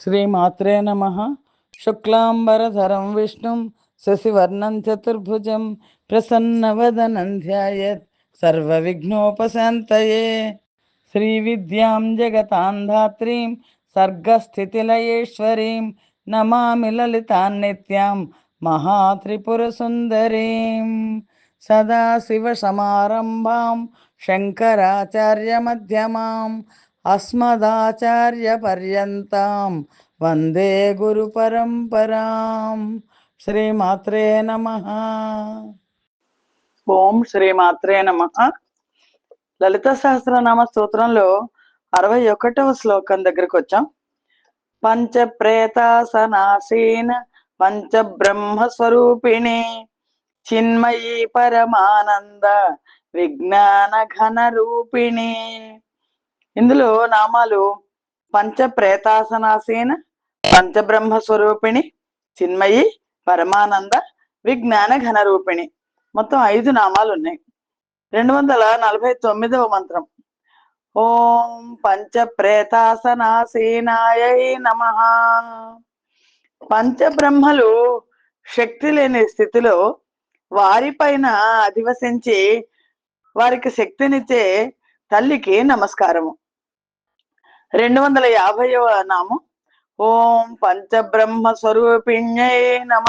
శ్రీమాత్రే నమ. శుక్లాంబరధరం విష్ణుం శశివర్ణం చతుర్భుజం ప్రసన్నవదనం ధ్యాయత్ సర్వవిఘ్నోపశాంతయే. శ్రీవిద్యాం జగతాం ధాత్రీం సర్గస్థితిలయేశ్వరీం నమామి లలితాం నిత్యాం మహాత్రిపురసుందరీం. సదాశివసమారంభాం శంకరాచార్యమధ్యమాం అస్మదాచార్యపర్యంతాం వందే గురు పరంపరాం శ్రీమాత్రే నమ ఓం శ్రీమాత్రే నమ। లలిత సహస్రనామ స్తోత్రంలో అరవై ఒకటవ శ్లోకం దగ్గరకు వచ్చాం. పంచ ప్రేతాసనాసీన పంచ బ్రహ్మస్వరూపిణి చిన్మయీ పరమానంద విజ్ఞాన ఘన రూపిణి ఇందులో నామాలు పంచ ప్రేతాసనాసీన పంచబ్రహ్మ స్వరూపిణి చిన్మయి పరమానంద విజ్ఞాన ఘన రూపిణి మొత్తం ఐదు నామాలు ఉన్నాయి రెండు వందల నలభై తొమ్మిదవ మంత్రం. ఓం పంచ ప్రేతాసనాసీనాయ నమ. పంచబ్రహ్మలు శక్తి లేని స్థితిలో వారిపైన అధివసించి వారికి శక్తినిచ్చే తల్లికి నమస్కారము. రెండు వందల యాభైవ నామం. ఓం పంచబ్రహ్మ స్వరూపిణ్యై నమ.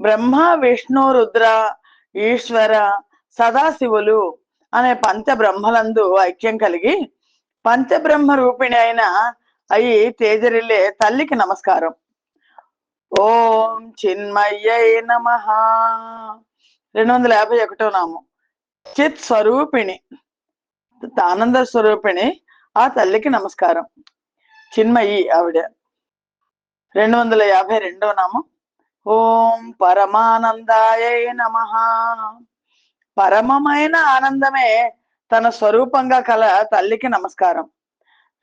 బ్రహ్మ విష్ణు రుద్ర ఈశ్వర సదాశివులు అనే పంచబ్రహ్మలందు ఐక్యం కలిగి పంచబ్రహ్మ రూపిణి అయిన అయి తేజరిల్లే తల్లికి నమస్కారం. ఓం చిన్మయ్యై నమ. రెండు వందల యాభై ఒకటో నామం. చిత్ స్వరూపిణి. ఆనంద స్వరూపిణి. ఆ తల్లికి నమస్కారం. చిన్మయి ఆవిడ. రెండు వందల యాభై రెండో నామం. ఓం పరమానందాయ నమ. పరమమైన ఆనందమే తన స్వరూపంగా కల తల్లికి నమస్కారం.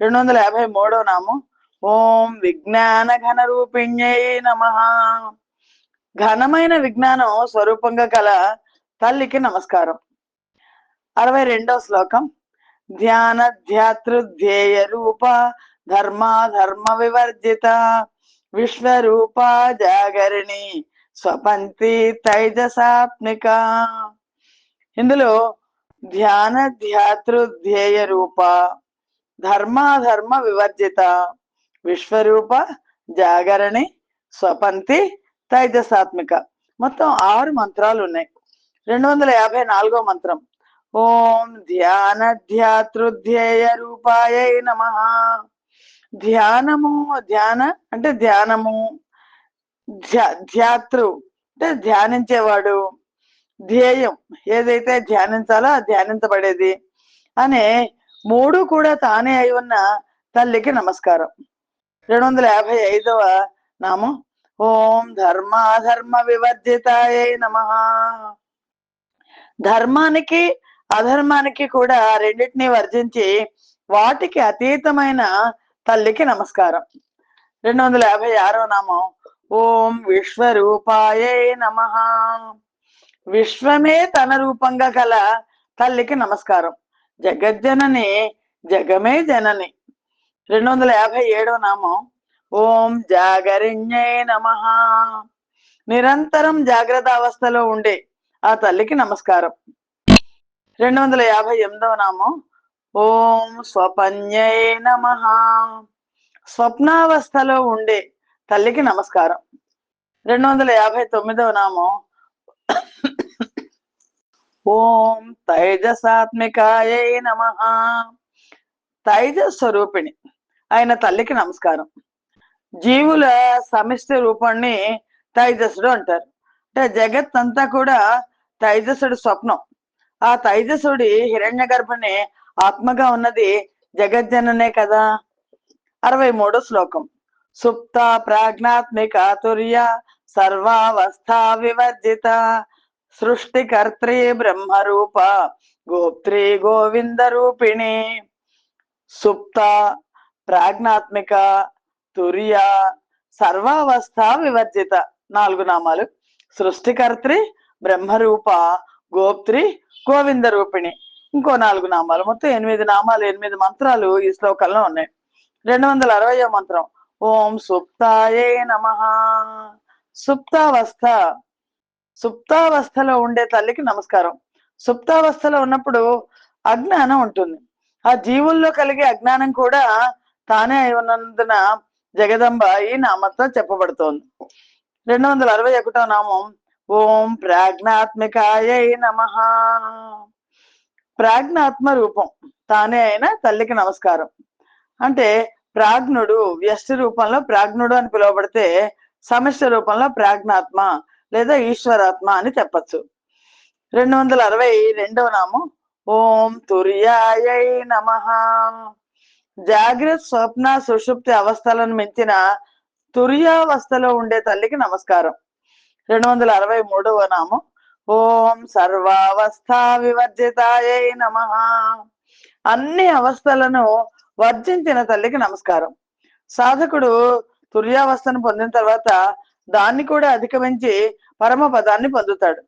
రెండు వందల యాభై మూడో నామం. ఓం విజ్ఞాన ఘన రూపిణ్యై నమ. ఘనమైన విజ్ఞానం స్వరూపంగా కల తల్లికి నమస్కారం. అరవై రెండో శ్లోకం. ధ్యాన ధ్యాతృధ్యేయ రూప ధర్మ ధర్మ వివర్జిత విశ్వరూప జాగరిణి స్వపంతి తైజసాత్మిక. ఇందులో ధ్యాన ధ్యాతృధ్యేయ రూప ధర్మాధర్మ వివర్జిత విశ్వరూప జాగరణి స్వపంతి తైజసాత్మిక. మొత్తం ఆరు మంత్రాలు ఉన్నాయి. రెండు వందల యాభై నాలుగో మంత్రం. ఓం ధ్యాన ధ్యాతృధ్యేయ రూపాయ నమ. ధ్యానము ధ్యాన అంటే ధ్యానము. ధ్యా ధ్యాతృ అంటే ధ్యానించేవాడు. ధ్యేయం ఏదైతే ధ్యానించాలో ఆ ధ్యానించబడేది. అనే మూడు కూడా తానే అయి ఉన్న తల్లికి నమస్కారం. రెండు వందల యాభై ఐదవ నామం. ఓం ధర్మాధర్మ వివర్జితాయ నమ. ధర్మానికి అధర్మానికి కూడా రెండింటిని వర్జించి వాటికి అతీతమైన తల్లికి నమస్కారం. రెండు వందల యాభై ఆరో నామం. ఓం విశ్వరూపాయ నమ. విశ్వమే తన రూపంగా కల తల్లికి నమస్కారం. జగజ్జనని జగమే జనని. రెండు వందల యాభై ఏడో నామం. ఓం జాగరిణ్యే నమ. నిరంతరం జాగ్రత్త అవస్థలో ఉండే ఆ తల్లికి నమస్కారం. రెండు వందల యాభై ఎనిమిదవ నామం. ఓం స్వపన్యై నమ. స్వప్నావస్థలో ఉండే తల్లికి నమస్కారం. రెండు వందల యాభై తొమ్మిదవ నామం. ఓం తైజసాత్మికాయై నమ. తైజ స్వరూపిణి ఆయన తల్లికి నమస్కారం. జీవుల సమిష్టి రూపాన్ని తైజసుడు అంటారు. అంటే జగత్ అంతా కూడా తైజసుడు స్వప్నం. ఆ తైజసుడి హిరణ్య గర్భని ఆత్మగా ఉన్నది జగజ్జననే కదా. అరవై మూడో శ్లోకం. సుప్త ప్రాజ్ఞాత్మిక తుర్య సర్వావస్థ వివర్జిత సృష్టికర్త్రి బ్రహ్మరూప గోప్త్రి గోవింద రూపిణి. సుప్త ప్రాజ్ఞాత్మిక తుర్య సర్వావస్థ వివర్జిత నాలుగు నామాలు సృష్టికర్త్రి బ్రహ్మరూప గోప్త్రి గోవింద రూపిణి. ఇంకో నాలుగు నామాలు. మొత్తం ఎనిమిది నామాలు ఎనిమిది మంత్రాలు ఈ శ్లోకంలో ఉన్నాయి. రెండు వందల అరవయో మంత్రం. ఓం సుప్తాయే నమ. సుప్తావస్థ. సుప్తావస్థలో ఉండే తల్లికి నమస్కారం. సుప్తావస్థలో ఉన్నప్పుడు అజ్ఞానం ఉంటుంది. ఆ జీవుల్లో కలిగే అజ్ఞానం కూడా తానే అయి ఉన్నందున జగదంబ ఈ నామంతో చెప్పబడుతోంది. రెండు వందల అరవై ఒకటో నామం ఓం ప్రాజ్ఞాత్మికాయ నమ. ప్రాజ్ఞాత్మ రూపం తానే అయిన తల్లికి నమస్కారం. అంటే ప్రాజ్ఞుడు వ్యష్టి రూపంలో ప్రాజ్ఞుడు అని పిలువబడితే సమిష్ట రూపంలో ప్రాజ్ఞాత్మ లేదా ఈశ్వరాత్మ అని చెప్పచ్చు. రెండు వందల అరవై రెండవ నామం ఓం తుర్యాయ నమ. జాగ్రత్త స్వప్న సుషుప్తి అవస్థలను మించిన తుర్యావస్థలో ఉండే తల్లికి నమస్కారం. రెండు వందల అరవై మూడవ నామం. ఓం సర్వావస్థ వివర్జితాయ నమ. అన్ని అవస్థలను వర్జించిన తల్లికి నమస్కారం. సాధకుడు తుర్యావస్థను పొందిన తర్వాత దాన్ని కూడా అధిగమించి పరమ పదాన్ని పొందుతాడు.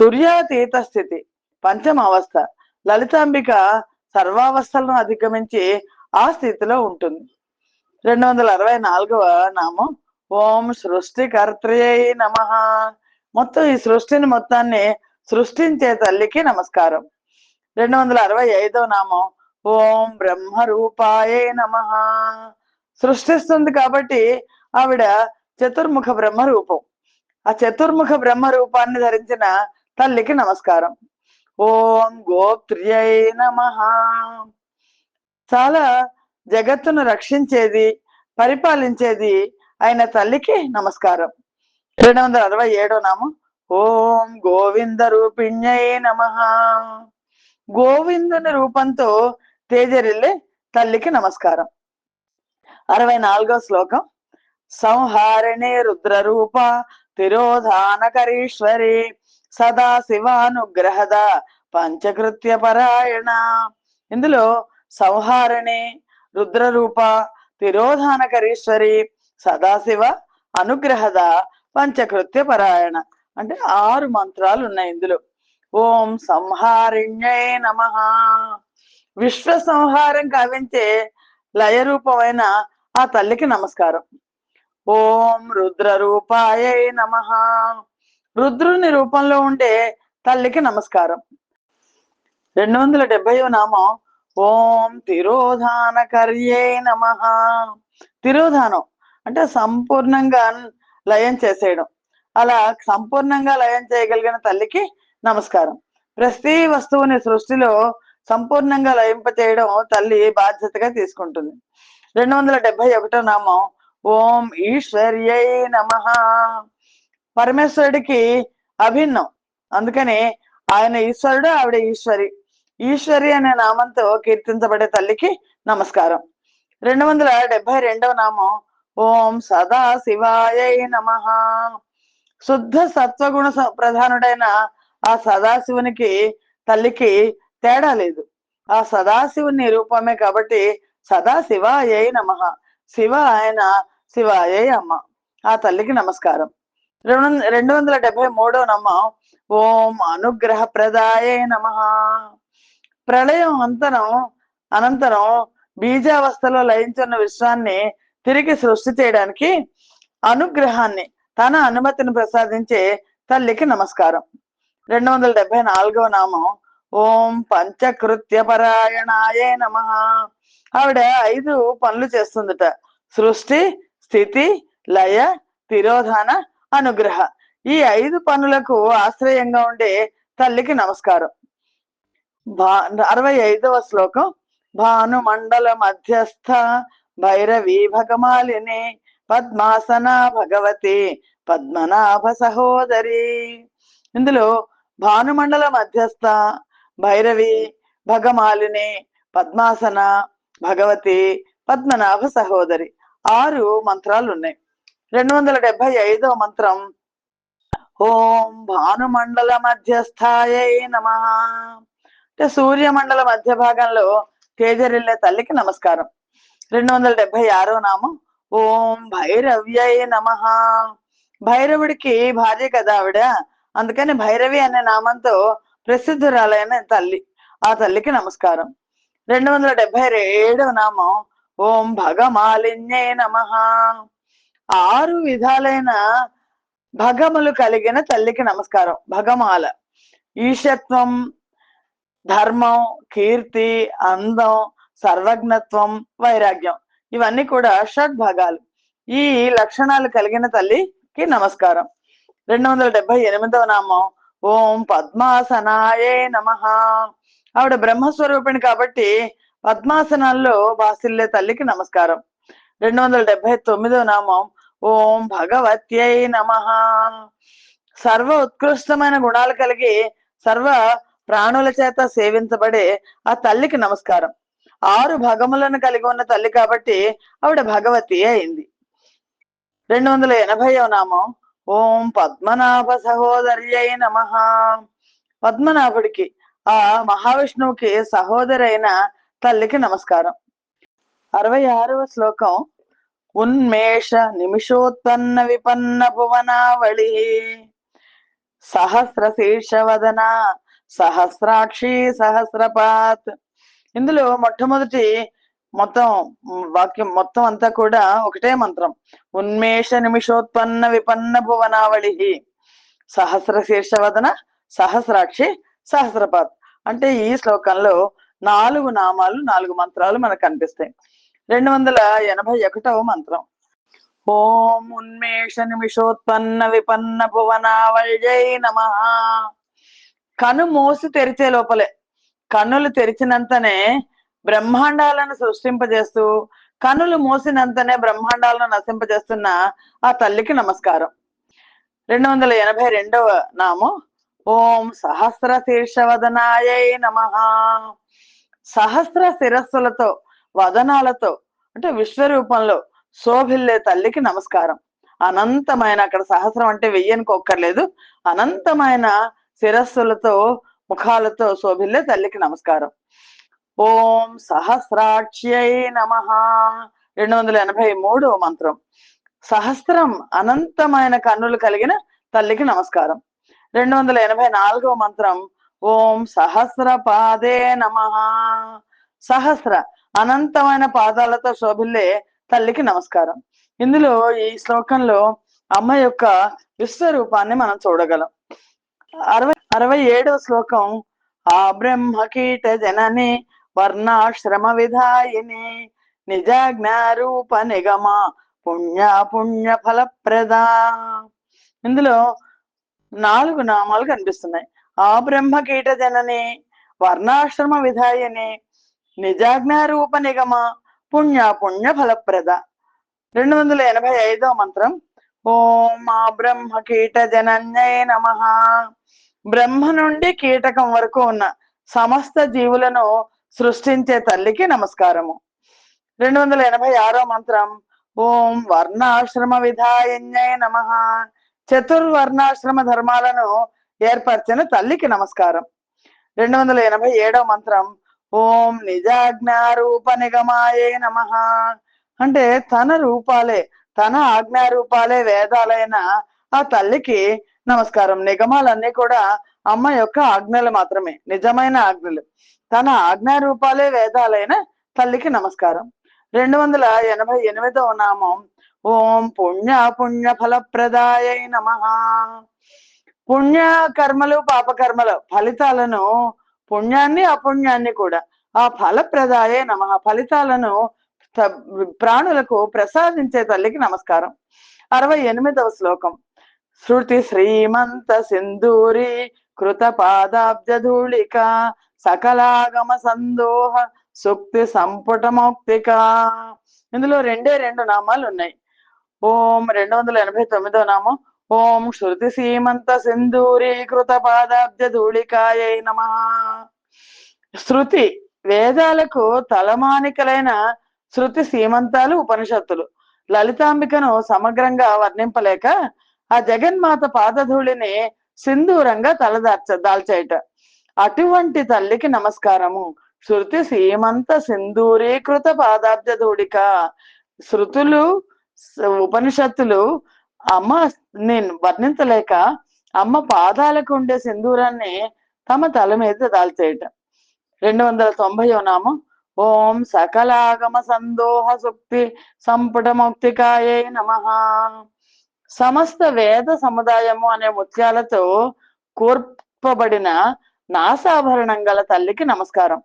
తుర్యాతీత స్థితి పంచమ అవస్థ లలితాంబిక సర్వావస్థలను అధిగమించి ఆ స్థితిలో ఉంటుంది. రెండు వందల అరవై నాలుగవ నామం. ఓం సృష్టికర్త్రయై నమ. మొత్తం ఈ సృష్టిని మొత్తాన్ని సృష్టించే తల్లికి నమస్కారం. రెండు వందల అరవై ఐదవ నామం ఓం బ్రహ్మ రూపాయే నమ. సృష్టిస్తుంది కాబట్టి ఆవిడ చతుర్ముఖ బ్రహ్మ రూపం ఆ చతుర్ముఖ బ్రహ్మ రూపాన్ని ధరించిన తల్లికి నమస్కారం. ఓం గోప్త్రియై నమ. చాలా జగత్తును రక్షించేది పరిపాలించేది అయిన తల్లికి నమస్కారం. రెండు వందల అరవై ఏడో నామం. ఓం గోవింద రూపిణ్యై నమ. గోవిందుని రూపంతో తేజరిల్లే తల్లికి నమస్కారం. అరవై నాలుగో శ్లోకం. సంహారిణి రుద్రరూప తిరోధానకరీశ్వరి సదా శివానుగ్రహద పంచకృత్య పరాయణ. ఇందులో సంహారిణి రుద్రరూప తిరోధానకరీశ్వరి సదాశివ అనుగ్రహద పంచకృత్య పరాయణ. అంటే ఆరు మంత్రాలు ఉన్నాయి ఇందులో. ఓం సంహారిణ్యై నమ. విశ్వ సంహారం కావించే లయ రూపమైన ఆ తల్లికి నమస్కారం. ఓం రుద్ర రూపాయ నమ. రుద్రుని రూపంలో ఉండే తల్లికి నమస్కారం. రెండు వందల డెబ్బై నామం ఓం తిరోధానకర్యే నమ. తిరోధానం. అంటే సంపూర్ణంగా లయం చేసేయడం. అలా సంపూర్ణంగా లయం చేయగలిగిన తల్లికి నమస్కారం. ప్రతి వస్తువుని సృష్టిలో సంపూర్ణంగా లయింప చేయడం తల్లి బాధ్యతగా తీసుకుంటుంది. రెండు వందల డెబ్బై ఒకటో నామం ఓం ఈశ్వర్యై నమ. పరమేశ్వరుడికి అభిన్నం. అందుకని ఆయన ఈశ్వరుడు ఆవిడ ఈశ్వరి. ఈశ్వరి అనే నామంతో కీర్తించబడే తల్లికి నమస్కారం. రెండు వందల డెబ్బై రెండవ నామం ఓం సదా శివాయై నమ. శుద్ధ సత్వగుణ ప్రధానుడైన ఆ సదాశివునికి తల్లికి తేడా లేదు. ఆ సదాశివుని రూపమే కాబట్టి సదా శివాయై నమ. శివ ఆయన శివాయ అమ్మ. ఆ తల్లికి నమస్కారం. రెండు రెండు వందల డెబ్బై మూడో నమ్మ ఓం అనుగ్రహ ప్రదాయ నమ. ప్రళయం అంతరం అనంతరం బీజావస్థలో లయించున్న విశ్వాన్ని తిరిగి సృష్టి చేయడానికి అనుగ్రహాన్ని తన అనుమతిని ప్రసాదించే తల్లికి నమస్కారం. రెండు వందల డెబ్బై నాలుగవ నామం. ఓం పంచకృత్య పరాయణాయే నమ. ఆవిడ ఐదు పనులు చేస్తుందట. సృష్టి స్థితి లయ తిరోధాన అనుగ్రహ. ఈ ఐదు పనులకు ఆశ్రయంగా ఉండే తల్లికి నమస్కారం. భా అరవై ఐదవ శ్లోకం. భానుమండల మధ్యస్థ భైరవి భగమాలిని పద్మాసన భగవతి పద్మనాభ సహోదరి ఇందులో భానుమండల మధ్యస్థ భైరవి భగమాలిని పద్మాసన భగవతి పద్మనాభ సహోదరి ఆరు మంత్రాలు ఉన్నాయి రెండు వందల డెబ్బై ఐదో మంత్రం ఓం భానుమండల మధ్యస్థాయై నమ. అంటే సూర్యమండల మధ్య భాగంలో తేజరిల్లే తల్లికి నమస్కారం. రెండు వందల డెబ్బై ఆరో నామం. ఓం భైరవ్యయ నమ. భైరవుడికి భార్య కదా ఆవిడ. అందుకని భైరవి అనే నామంతో ప్రసిద్ధురాలైన తల్లి. ఆ తల్లికి నమస్కారం. రెండు వందల డెబ్బై ఏడవ నామం. ఓం భగమాలిన్యే నమ. ఆరు విధాలైన భగములు కలిగిన తల్లికి నమస్కారం. భగమాల. ఈశత్వం ధర్మం కీర్తి అందం సర్వజ్ఞత్వం వైరాగ్యం. ఇవన్నీ కూడా షడ్భాగాలు ఈ లక్షణాలు కలిగిన తల్లికి నమస్కారం. రెండు వందల డెబ్బై ఎనిమిదవ నామం. ఓం పద్మాసనాయే నమ. ఆవిడ బ్రహ్మస్వరూపిణి కాబట్టి పద్మాసనాల్లో బాసిల్లే తల్లికి నమస్కారం. రెండు వందల డెబ్బై తొమ్మిదవ నామం. ఓం భగవత్యై నమ. సర్వ ఉత్కృష్టమైన గుణాలు కలిగి సర్వ ప్రాణుల చేత సేవించబడే ఆ తల్లికి నమస్కారం. ఆరు భగములను కలిగి ఉన్న తల్లి కాబట్టి ఆవిడ భగవతి అయింది. రెండు వందల ఎనభైవ నామం. ఓం పద్మనాభ సహోదర్యై నమ. పద్మనాభుడికి ఆ మహావిష్ణువుకి సహోదరైన తల్లికి నమస్కారం. అరవై ఆరవ శ్లోకం. ఉన్మేష నిమిషోత్పన్న విపన్న భువనావళి. సహస్ర శీర్షవదన సహస్రాక్షి సహస్రపాత్. ఇందులో మొట్టమొదటి మొత్తం వాక్యం మొత్తం అంతా కూడా ఒకటే మంత్రం. ఉన్మేష నిమిషోత్పన్న విపన్న భువనావళి సహస్ర శీర్షవదన సహస్రాక్షి సహస్రపాత్ అంటే ఈ శ్లోకంలో నాలుగు నామాలు నాలుగు మంత్రాలు మనకు కనిపిస్తాయి. రెండు వందల ఎనభై ఒకటవ మంత్రం. ఓం ఉన్మేష నిమిషోత్పన్న విపన్న భువనావళి నమ. కను మోసి తెరిచే లోపలే. కన్నులు తెరిచినంతనే బ్రహ్మాండాలను సృష్టింపజేస్తూ కన్నులు మూసినంతనే బ్రహ్మాండాలను నశింపజేస్తున్న ఆ తల్లికి నమస్కారం. రెండు వందల ఎనభై రెండవ నామం. ఓం సహస్ర శీర్షవదనాయై నమ. సహస్ర శిరస్సులతో వదనాలతో అంటే విశ్వరూపంలో శోభిల్లే తల్లికి నమస్కారం. అనంతమైన అక్కడ సహస్రం అంటే వెయ్యనికొక్కర్లేదు అనంతమైన శిరస్సులతో ముఖాలతో శోభిల్లే తల్లికి నమస్కారం. ఓం సహస్రాక్ష్యై నమ. రెండు వందల ఎనభై మూడు మంత్రం. సహస్రం అనంతమైన కన్నులు కలిగిన తల్లికి నమస్కారం. రెండు వందల ఎనభై నాలుగవ మంత్రం. ఓం సహస్ర పాదే నమ. సహస్ర అనంతమైన పాదాలతో శోభిల్లే తల్లికి నమస్కారం. ఇందులో ఈ శ్లోకంలో అమ్మ యొక్క విశ్వరూపాన్ని మనం చూడగలం. అరవై అరవై ఏడో శ్లోకం ఆ బ్రహ్మ కీట జనని వర్ణాశ్రమ విధాయిని నిజాజ్ఞారూప నిగమ పుణ్య పుణ్య ఫలప్రదా. ఇందులో నాలుగు నామాలు కనిపిస్తున్నాయి. ఆ బ్రహ్మ కీట జనని వర్ణాశ్రమ విధాయనే నిజాజ్ఞారూప నిగమ పుణ్య పుణ్య ఫలప్రద. రెండు వందల ఎనభై ఐదో మంత్రం ఓం ఆ బ్రహ్మ కీట జనన్యై నమ. బ్రహ్మ నుండి కీటకం వరకు ఉన్న సమస్త జీవులను సృష్టించే తల్లికి నమస్కారము. రెండు వందల ఎనభై ఆరో మంత్రం ఓం వర్ణాశ్రమ విధాయన్యై నమ. చతుర్వర్ణాశ్రమ ధర్మాలను ఏర్పరిచిన తల్లికి నమస్కారం. రెండు వందల ఎనభై ఏడో మంత్రం ఓం నిజాజ్ఞారూప నిగమాయే నమ. అంటే తన రూపాలే తన ఆజ్ఞారూపాలే వేదాలైన ఆ తల్లికి నమస్కారం. నిగమాలన్నీ కూడా అమ్మ యొక్క ఆజ్ఞలు మాత్రమే. నిజమైన ఆజ్ఞలు. తన ఆజ్ఞారూపాలే వేదాలైన తల్లికి నమస్కారం. రెండు వందల ఎనభై ఎనిమిదవ నామం ఓం పుణ్య పుణ్య ఫలప్రదాయ నమ. పుణ్య కర్మలు పాపకర్మల ఫలితాలను పుణ్యాన్ని అపుణ్యాన్ని కూడా ఆ ఫలప్రదాయే నమ. ఫలితాలను ప్రాణులకు ప్రసాదించే తల్లికి నమస్కారం. అరవై ఎనిమిదవ శ్లోకం. శృతి శ్రీమంత సింధూరి కృత పాదాబ్జధూళిక సకలాగమ సందోహ సుక్తి సంపుట మౌక్తిక ఇందులో రెండే రెండు నామాలు ఉన్నాయి. ఓం రెండు వందల ఎనభై తొమ్మిదో నామం. ఓం శృతి సీమంత సింధూరీకృత పాదాబ్జ ధూళికాయై నమ. శృతి వేదాలకు తలమానికలైన శృతి సీమంతాలు ఉపనిషత్తులు. లలితాంబికను సమగ్రంగా వర్ణింపలేక ఆ జగన్మాత పాదధూళిని సింధూరంగా తలదార్చ దాల్చేయట. అటువంటి తల్లికి నమస్కారము. శృతి సీమంత సింధూరీకృత పాదాబ్జ ధూళిక. శృతులు ఉపనిషత్తులు అమ్మ నేను వర్ణించలేక అమ్మ పాదాలకు ఉండే సింధూరాన్ని తమ తల మీద దాల్చేయట. రెండు వందల తొంభై నామం. ఓం సకలాగమ సందోహ సుక్తి సంపుట ముక్తికాయే నమ. సమస్త వేద సముదాయము అనే ముత్యాలతో కూర్పబడిన నాసాభరణం గల తల్లికి నమస్కారం.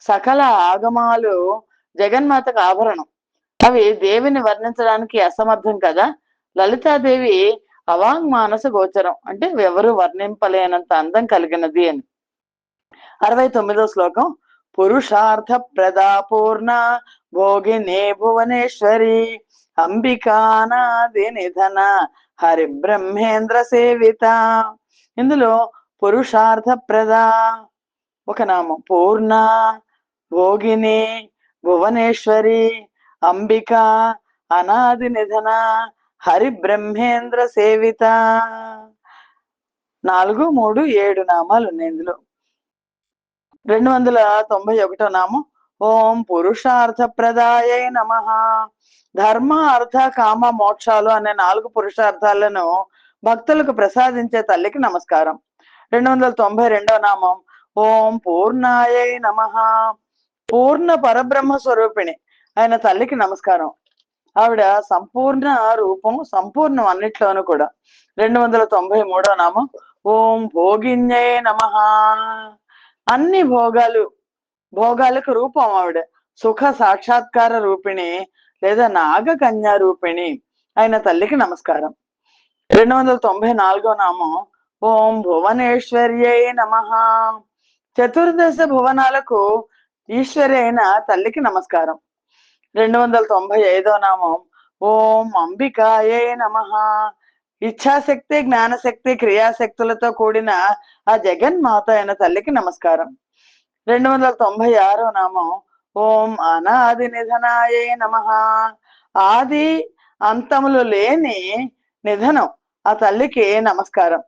సకల ఆగమాలు జగన్మాతకు ఆభరణం. అవి దేవిని వర్ణించడానికి అసమర్థం కదా? లలితాదేవి అవాంగ్ మానస గోచరం. అంటే ఎవరు వర్ణింపలేనంత అందం కలిగినది అని. అరవై తొమ్మిదో శ్లోకం. పురుషార్థ ప్రదాపూర్ణ భోగినే భువనేశ్వరి. అంబికానాది నిధన హరి బ్రహ్మేంద్ర సేవిత. ఇందులో పురుషార్థ ప్రదా ఒక నామం పూర్ణ భోగిని భువనేశ్వరి అంబిక అనాది నిధన హరి బ్రహ్మేంద్ర సేవిత. నాలుగు మూడు ఏడు నామాలు ఉన్నాయి ఇందులో. రెండు వందల తొంభై ఒకటో నామం ఓం పురుషార్థ ప్రదాయ నమ. ధర్మ అర్థ కామ మోక్షాలు అనే నాలుగు పురుషార్థాలను భక్తులకు ప్రసాదించే తల్లికి నమస్కారం. రెండు వందల తొంభై రెండవ నామం. ఓం పూర్ణాయ నమ. పూర్ణ పరబ్రహ్మ స్వరూపిణి ఆయన తల్లికి నమస్కారం. ఆవిడ సంపూర్ణ రూపం సంపూర్ణం అన్నిట్లోనూ కూడా. రెండు వందల తొంభై మూడో నామం. ఓం భోగిన్యే నమ. అన్ని భోగాలు భోగాలకు రూపం ఆవిడ. సుఖ సాక్షాత్కార రూపిణి లేదా నాగ కన్యారూపిణి ఆయన తల్లికి నమస్కారం. రెండు వందల తొంభై నాలుగో నామం ఓం భువనేశ్వర్యే నమ. చతుర్దశ భువనాలకు ఈశ్వరి అయిన తల్లికి నమస్కారం. రెండు వందల తొంభై ఐదో నామం ఓం అంబికాయే నమ. ఇచ్ఛాశక్తి జ్ఞానశక్తి క్రియాశక్తులతో కూడిన ఆ జగన్మాత అయిన తల్లికి నమస్కారం. రెండు వందల తొంభై ఆరో నామం ఓం అనాది నిధనాయే నమ. ఆది అంతములు లేని నిధనం ఆ తల్లికి నమస్కారం.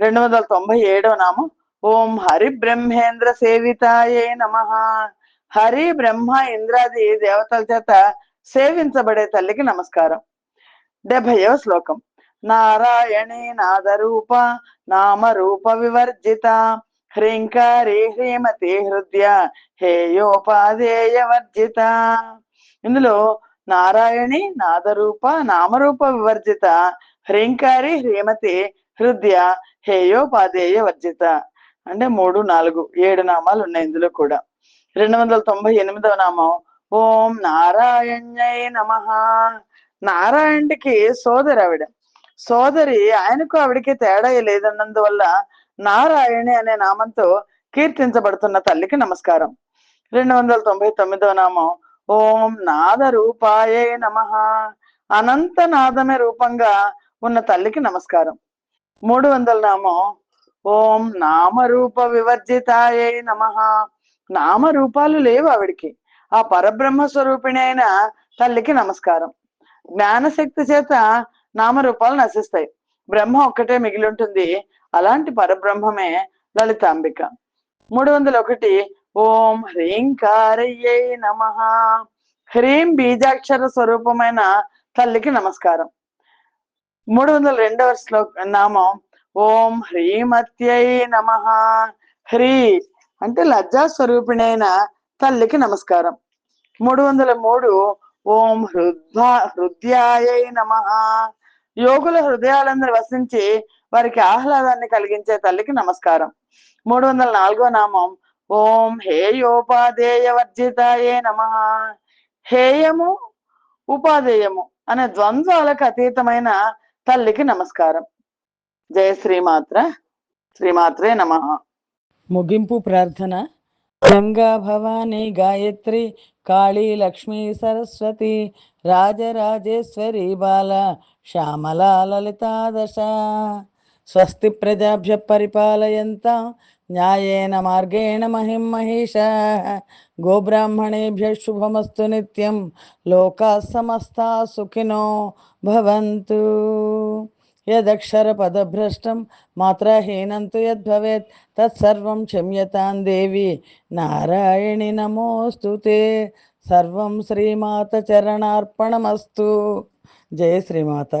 రెండు వందల తొంభై ఏడో నామం. ఓం హరి బ్రహ్మేంద్ర సేవితాయే నమ. హరి బ్రహ్మ ఇంద్రాది దేవతల చేత సేవించబడే తల్లికి నమస్కారం. డెబ్బయో శ్లోకం. నారాయణే నాదరూప నామరూప వివర్జిత. హ్రీంకారి హ్రీమతి హృదయ హేయోపాదేయ వర్జిత ఇందులో నారాయణి నాదరూప నామరూప వివర్జిత హ్రీంకారి హ్రీమతి హృదయ హేయోపాదేయ వర్జిత అంటే మూడు నాలుగు ఏడు నామాలు ఉన్నాయి ఇందులో కూడా. రెండు వందల తొంభై ఎనిమిదవ నామం ఓం నారాయణ్యై నమ. నారాయణుడికి సోదరి ఆవిడ సోదరి ఆయనకు ఆవిడకి తేడా లేదన్నందువల్ల నారాయణి అనే నామంతో కీర్తించబడుతున్న తల్లికి నమస్కారం. రెండు వందల తొంభై తొమ్మిదవ నామం. ఓం నాద రూపాయే నమ. అనంత నాదమే రూపంగా ఉన్న తల్లికి నమస్కారం. మూడు వందల నామం. ఓం నామరూప వివర్జితాయే నమ. నామరూపాలు లేవు ఆవిడికి. ఆ పరబ్రహ్మ స్వరూపిణి అయిన తల్లికి నమస్కారం. జ్ఞానశక్తి చేత నామరూపాలు నశిస్తాయి. బ్రహ్మ ఒక్కటే మిగిలి ఉంటుంది. అలాంటి పరబ్రహ్మమే లలితాంబిక. మూడు వందల ఒకటి ఓం హ్రీంకారయ్యై నమ. హ్రీం బీజాక్షర స్వరూపమైన తల్లికి నమస్కారం. మూడు వందల రెండవ శ్లోక నామం ఓం హ్రీమత్యై నమ. హ్రీ అంటే లజ్జా స్వరూపిణైన తల్లికి నమస్కారం. మూడు వందల మూడు ఓం హృద్భా హృదయాయై నమ. యోగుల హృదయాలందరూ వసించి వారికి ఆహ్లాదాన్ని కలిగించే తల్లికి నమస్కారం. మూడు వందల నాలుగో నామం. ఓం హేయోపాధేయ వర్జితాయే నమ. హేయము ఉపాదేయము అనే ద్వంద్వాలకు అతీతమైన తల్లికి నమస్కారం. జయ శ్రీమాత్ర శ్రీమాత్రే నమ. ముగింపు ప్రార్థన. గంగా భవానీ గాయత్రి కాళీ లక్ష్మీ సరస్వతి రాజరాజేశ్వరి బాల శ్యామలా లలితా దశ స్వస్తి ప్రజాభ్య పరిపాలయంత న్యాయన మార్గేణ మహిం మహిష గోబ్రాహ్మణేభ్య శుభమస్తు నిత్యం లోకా సమస్త సుఖినో భవంతు యదక్షరపదభ్రష్టం మాత్రహీనం తు యద్భవేత్ తత్సర్వం క్షమ్యతాం దేవి నారాయణి నమోస్తు సర్వం శ్రీమాత చరణార్పణమస్తు జయ శ్రీమాత